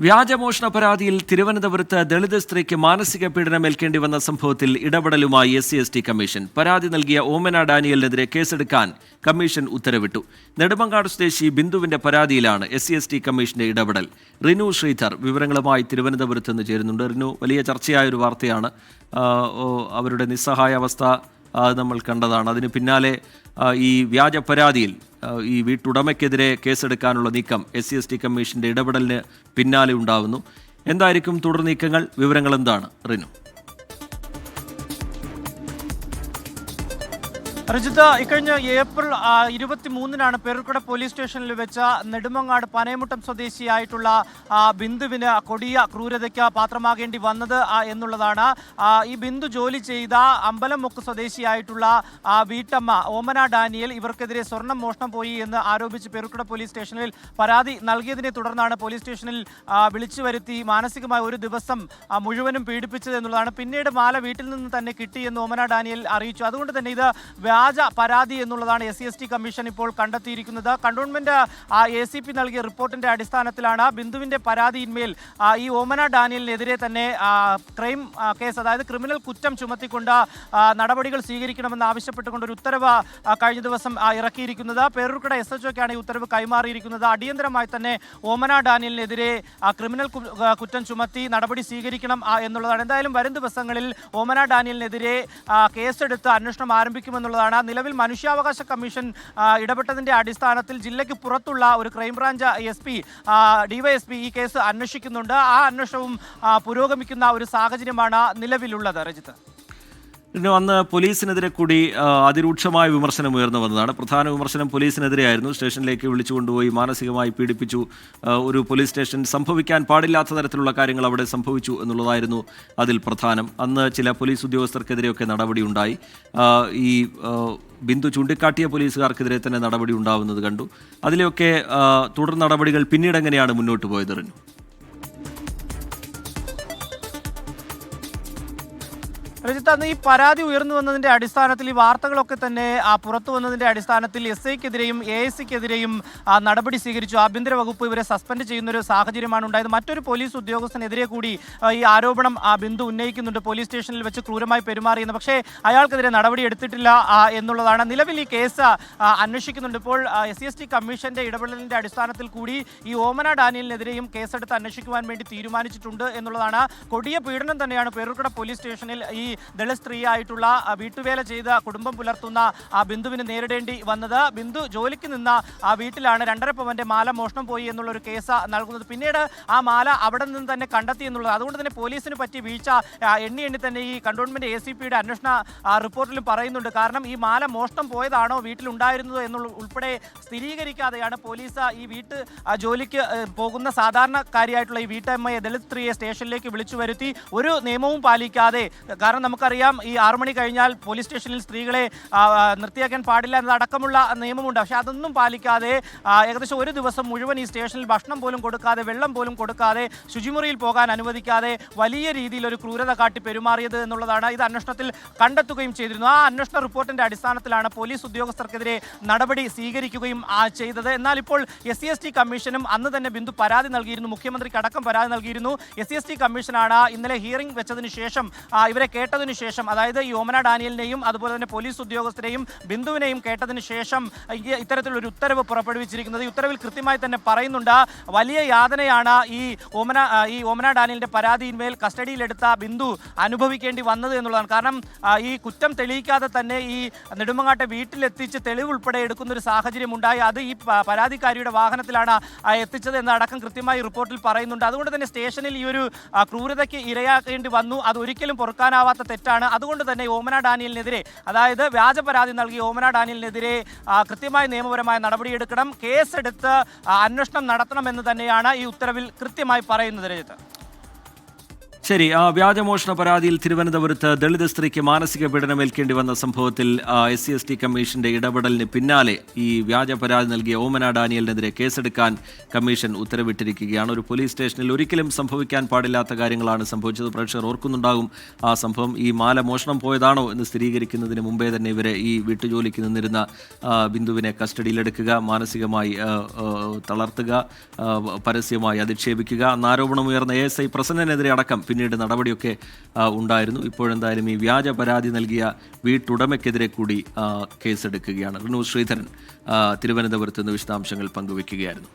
വ്യാജമോഷണ പരാതിയിൽ തിരുവനന്തപുരത്ത് ദളിത് സ്ത്രീക്ക് മാനസിക പീഡനം ഏൽക്കേണ്ടി വന്ന സംഭവത്തിൽ ഇടപെടലുമായി S C S T commission. പരാതി നൽകിയ ഓമന ഡാനിയലിനെതിരെ കേസെടുക്കാൻ കമ്മീഷൻ ഉത്തരവിട്ടു. നെടുമങ്ങാട് സ്വദേശി ബിന്ദുവിന്റെ പരാതിയിലാണ് എസ് സി എസ് ടി കമ്മീഷന്റെ ഇടപെടൽ. റിനു ശ്രീധർ വിവരങ്ങളുമായി തിരുവനന്തപുരത്ത് നിന്ന് ചേരുന്നുണ്ട്. റിനു വലിയ ചർച്ചയായ ഒരു വാർത്തയാണ് അവരുടെ നിസ്സഹായാവസ്ഥ നമ്മൾ കണ്ടതാണ്. അതിന് പിന്നാലെ ഈ വ്യാജ പരാതിയിൽ ഈ വീട്ടുടമയ്ക്കെതിരെ കേസെടുക്കാനുള്ള നീക്കം എസ് സി എസ് ടി കമ്മീഷന്റെ ഇടപെടലിന് പിന്നാലെ ഉണ്ടാവുന്നു. എന്തായിരിക്കും തുടർ നീക്കങ്ങൾ? വിവരങ്ങൾ എന്താണ്? റിനു. രജിത്ത് ഇക്കഴിഞ്ഞ ഏപ്രിൽ ഇരുപത്തി മൂന്നിനാണ് പെരുക്കട പോലീസ് സ്റ്റേഷനിൽ വെച്ച നെടുമങ്ങാട് പനയമുട്ടം സ്വദേശിയായിട്ടുള്ള ബിന്ദുവിന് കൊടിയ ക്രൂരതയ്ക്ക് പാത്രമാകേണ്ടി വന്നത് എന്നുള്ളതാണ്. ഈ ബിന്ദു ജോലി ചെയ്ത അമ്പലമുക്ക് സ്വദേശിയായിട്ടുള്ള വീട്ടമ്മ ഓമന ഡാനിയൽ ഇവർക്കെതിരെ സ്വർണം മോഷണം പോയി എന്ന് ആരോപിച്ച് പെരുക്കട പോലീസ് സ്റ്റേഷനിൽ പരാതി നൽകിയതിനെ തുടർന്നാണ് പോലീസ് സ്റ്റേഷനിൽ വിളിച്ചു വരുത്തി മാനസികമായി ഒരു ദിവസം മുഴുവനും പീഡിപ്പിച്ചത് എന്നുള്ളതാണ്. പിന്നീട് മാല വീട്ടിൽ നിന്ന് തന്നെ കിട്ടിയെന്ന് ഓമന ഡാനിയൽ അറിയിച്ചു. അതുകൊണ്ട് തന്നെ ഇത് വ്യാജ പരാതി എന്നുള്ളതാണ് S C S T commission ഇപ്പോൾ കണ്ടെത്തിയിരിക്കുന്നത്. കണ്ടോൺമെന്റ് എ സി പി നൽകിയ റിപ്പോർട്ടിന്റെ അടിസ്ഥാനത്തിലാണ് ബിന്ദുവിന്റെ പരാതിയിന്മേൽ ഈ ഓമന ഡാനിയലിനെതിരെ തന്നെ ക്രൈം കേസ് അതായത് ക്രിമിനൽ കുറ്റം ചുമത്തിക്കൊണ്ട് നടപടികൾ സ്വീകരിക്കണമെന്ന് ആവശ്യപ്പെട്ടുകൊണ്ട് ഒരു ഉത്തരവ് കഴിഞ്ഞ ദിവസം ഇറക്കിയിരിക്കുന്നത്. പേരൂർക്കട എസ് എച്ച് ഒക്കെയാണ് ഈ ഉത്തരവ് കൈമാറിയിരിക്കുന്നത്. അടിയന്തരമായി തന്നെ ഓമന ഡാനിയലിനെതിരെ ക്രിമിനൽ കുറ്റം ചുമത്തി നടപടി സ്വീകരിക്കണം എന്നുള്ളതാണ്. എന്തായാലും വരും ദിവസങ്ങളിൽ ഓമന ഡാനിയലിനെതിരെ കേസെടുത്ത് അന്വേഷണം ആരംഭിക്കുമെന്നുള്ളതാണ് നിലവിൽ മനുഷ്യാവകാശ കമ്മീഷൻ ഇടപെട്ടതിന്റെ അടിസ്ഥാനത്തിൽ ജില്ലയ്ക്ക് പുറത്തുള്ള ഒരു crime branch S P DYSP ഈ കേസ് അന്വേഷിക്കുന്നുണ്ട്. ആ അന്വേഷണവും പുരോഗമിക്കുന്ന ഒരു സാഹചര്യമാണ് നിലവിലുള്ളത് രജിത്ത്. റിനു അന്ന് പോലീസിനെതിരെ കൂടി അതിരൂക്ഷമായ വിമർശനം ഉയർന്നു വന്നതാണ്. പ്രധാന വിമർശനം പോലീസിനെതിരെയായിരുന്നു. സ്റ്റേഷനിലേക്ക് വിളിച്ചു കൊണ്ടുപോയി മാനസികമായി പീഡിപ്പിച്ചു. ഒരു പോലീസ് സ്റ്റേഷൻ സംഭവിക്കാൻ പാടില്ലാത്ത തരത്തിലുള്ള കാര്യങ്ങൾ അവിടെ സംഭവിച്ചു എന്നുള്ളതായിരുന്നു അതിൽ പ്രധാനം. അന്ന് ചില പോലീസ് ഉദ്യോഗസ്ഥർക്കെതിരെയൊക്കെ നടപടിയുണ്ടായി ഈ ബിന്ദു ചൂണ്ടിക്കാട്ടിയ പോലീസുകാർക്കെതിരെ തന്നെ നടപടി ഉണ്ടാവുന്നത് കണ്ടു. അതിലെയൊക്കെ തുടർ നടപടികൾ പിന്നീട് എങ്ങനെയാണ് മുന്നോട്ട് പോയത് രജിത്ത് അന്ന് ഈ പരാതി ഉയർന്നു വന്നതിന്റെ അടിസ്ഥാനത്തിൽ ഈ വാർത്തകളൊക്കെ തന്നെ പുറത്തു വന്നതിന്റെ അടിസ്ഥാനത്തിൽ എസ് ഐക്കെതിരെയും എ എസ് സിക്കെതിരെയും നടപടി സ്വീകരിച്ചു. ആഭ്യന്തര വകുപ്പ് ഇവരെ സസ്പെൻഡ് ചെയ്യുന്ന ഒരു സാഹചര്യമാണ് ഉണ്ടായത്. മറ്റൊരു പോലീസ് ഉദ്യോഗസ്ഥനെതിരെ കൂടി ഈ ആരോപണം ബിന്ദു ഉന്നയിക്കുന്നുണ്ട്. പോലീസ് സ്റ്റേഷനിൽ വെച്ച് ക്രൂരമായി പെരുമാറിയെന്ന്. പക്ഷേ അയാൾക്കെതിരെ നടപടി എടുത്തിട്ടില്ല എന്നുള്ളതാണ്. നിലവിൽ ഈ കേസ് അന്വേഷിക്കുന്നുണ്ട്. ഇപ്പോൾ എസ് സി എസ് ടി കമ്മീഷന്റെ ഇടപെടലിന്റെ അടിസ്ഥാനത്തിൽ കൂടി ഈ ഓമന ഡാനിയലിനെതിരെയും കേസെടുത്ത് അന്വേഷിക്കുവാൻ വേണ്ടി തീരുമാനിച്ചിട്ടുണ്ട് എന്നുള്ളതാണ്. കൊടിയ പീഡനം തന്നെയാണ് പേരൂർക്കട പോലീസ് സ്റ്റേഷനിൽ ഈ ദളിത് സ്ത്രീയായിട്ടുള്ള വീട്ടുവേല ചെയ്ത് കുടുംബം പുലർത്തുന്ന ആ ബിന്ദുവിന് നേരിടേണ്ടി വന്നത്. ബിന്ദു ജോലിക്ക് നിന്ന ആ വീട്ടിലാണ് രണ്ടര പവന്റെ മാല മോഷണം പോയി എന്നുള്ള ഒരു കേസ് നൽകുന്നത്. പിന്നീട് ആ മാല അവിടെ നിന്ന് തന്നെ കണ്ടെത്തി എന്നുള്ളത്. അതുകൊണ്ട് തന്നെ പോലീസിന് പറ്റി വീഴ്ച എണ്ണി എണ്ണി തന്നെ ഈ കണ്ടോൺമെന്റ് എ സി പിയുടെ അന്വേഷണ റിപ്പോർട്ടിലും പറയുന്നുണ്ട്. കാരണം ഈ മാല മോഷണം പോയതാണോ വീട്ടിലുണ്ടായിരുന്നതോ എന്നുള്ള ഉൾപ്പെടെ സ്ഥിരീകരിക്കാതെയാണ് പോലീസ് ഈ വീട്ട് ജോലിക്ക് പോകുന്ന സാധാരണക്കാരിയായിട്ടുള്ള ഈ വീട്ടമ്മയെ ദളിത് സ്ത്രീയെ സ്റ്റേഷനിലേക്ക് വിളിച്ചു വരുത്തി ഒരു നിയമവും പാലിക്കാതെ കാരണം നമുക്കറിയാം ഈ ആറു മണി കഴിഞ്ഞാൽ പോലീസ് സ്റ്റേഷനിൽ സ്ത്രീകളെ നിർത്തിയാക്കാൻ പാടില്ല എന്നതടക്കമുള്ള നിയമമുണ്ട്. പക്ഷേ അതൊന്നും പാലിക്കാതെ ഏകദേശം ഒരു ദിവസം മുഴുവൻ ഈ സ്റ്റേഷനിൽ ഭക്ഷണം പോലും കൊടുക്കാതെ വെള്ളം പോലും കൊടുക്കാതെ ശുചിമുറിയിൽ പോകാൻ അനുവദിക്കാതെ വലിയ രീതിയിൽ ഒരു ക്രൂരത കാട്ടി പെരുമാറിയത് എന്നുള്ളതാണ് ഇത് അന്വേഷണത്തിൽ കണ്ടെത്തുകയും ചെയ്തിരുന്നു. ആ അന്വേഷണ റിപ്പോർട്ടിന്റെ അടിസ്ഥാനത്തിലാണ് പോലീസ് ഉദ്യോഗസ്ഥർക്കെതിരെ നടപടി സ്വീകരിക്കുകയും ചെയ്തത്. എന്നാൽ ഇപ്പോൾ എസ് സി എസ് ടി കമ്മീഷനും അന്ന് തന്നെ ബിന്ദു പരാതി നൽകിയിരുന്നു മുഖ്യമന്ത്രിക്ക് അടക്കം പരാതി നൽകിയിരുന്നു. എസ് സി എസ് ടി കമ്മീഷനാണ് ഇന്നലെ ഹിയറിംഗ് വെച്ചതിന് ശേഷം ഇവരെ ഇവരെ കേട്ടതിന് ശേഷം അതായത് യോമന ഡാനിയലിനെയും അതുപോലെ തന്നെ പോലീസ് ഉദ്യോഗസ്ഥരെയും ബിന്ദുവിനെയും കേട്ടതിന് ശേഷം ഇത്തരത്തിലൊരു ഉത്തരവ് പുറപ്പെടുവിച്ചിരിക്കുന്നത്. ഈ ഉത്തരവിൽ കൃത്യമായി തന്നെ പറയുന്നുണ്ട് വലിയ യാതനയാണ് ഈ ഓമന ഈ ഓമന ഡാനിയലിന്റെ പരാതിയിന്മേൽ കസ്റ്റഡിയിലെടുത്ത ബിന്ദു അനുഭവിക്കേണ്ടി വന്നത് എന്നുള്ളതാണ്. കാരണം ഈ കുറ്റം തെളിയിക്കാതെ തന്നെ ഈ നെടുമങ്ങാട്ടെ വീട്ടിലെത്തിച്ച് തെളിവ് ഉൾപ്പെടെ എടുക്കുന്ന ഒരു സാഹചര്യം ഉണ്ടായി അത് ഈ പരാതിക്കാരിയുടെ വാഹനത്തിലാണ് എത്തിച്ചത് എന്നടക്കം കൃത്യമായി റിപ്പോർട്ടിൽ പറയുന്നുണ്ട്. അതുകൊണ്ട് തന്നെ സ്റ്റേഷനിൽ ഈ ഒരു ക്രൂരതയ്ക്ക് ഇരയാക്കേണ്ടി വന്നു. അത് ഒരിക്കലും പൊറുക്കാനാവാത്ത തെറ്റാണ്. അതുകൊണ്ട് തന്നെ ഓമന ഡാനിയലിനെതിരെ അതായത് വ്യാജ പരാതി നൽകി ഓമന ഡാനിയലിനെതിരെ കൃത്യമായ നിയമപരമായ നടപടിയെടുക്കണം. കേസെടുത്ത് അന്വേഷണം നടത്തണമെന്ന് തന്നെയാണ് ഈ ഉത്തരവിൽ കൃത്യമായി പറയുന്നത് രജിത്ത് ശരി ആ വ്യാജമോഷണ പരാതിയിൽ തിരുവനന്തപുരത്ത് ദളിത് സ്ത്രീക്ക് മാനസിക പീഡനം ഏൽക്കേണ്ടി വന്ന സംഭവത്തിൽ എസ് സി എസ് ടി കമ്മീഷന്റെ ഇടപെടലിന് പിന്നാലെ ഈ വ്യാജ പരാതി നൽകിയ ഓമന ഡാനിയലിനെതിരെ കേസെടുക്കാൻ കമ്മീഷൻ ഉത്തരവിട്ടിരിക്കുകയാണ്. ഒരു പോലീസ് സ്റ്റേഷനിൽ ഒരിക്കലും സംഭവിക്കാൻ പാടില്ലാത്ത കാര്യങ്ങളാണ് സംഭവിച്ചത്. പ്രേക്ഷകർ ഓർക്കുന്നുണ്ടാകും ആ സംഭവം ഈ മാല മോഷണം പോയതാണോ എന്ന് സ്ഥിരീകരിക്കുന്നതിന് മുമ്പേ തന്നെ ഇവരെ ഈ വീട്ടുജോലിക്ക് നിന്നിരുന്ന ബിന്ദുവിനെ കസ്റ്റഡിയിലെടുക്കുക മാനസികമായി തളർത്തുക പരസ്യമായി അധിക്ഷേപിക്കുക എന്ന ആരോപണമുയർന്ന എ എസ് ഐ പ്രസന്നനെതിരെ അടക്കം പിന്നീട് നടപടിയൊക്കെ ഉണ്ടായിരുന്നു. ഇപ്പോഴെന്തായാലും ഈ വ്യാജ പരാതി നൽകിയ വീട്ടുടമയ്ക്കെതിരെ കൂടി കേസെടുക്കുകയാണ്. റിനു ശ്രീധരൻ തിരുവനന്തപുരത്ത് നിന്ന് വിശദാംശങ്ങൾ പങ്കുവയ്ക്കുകയായിരുന്നു.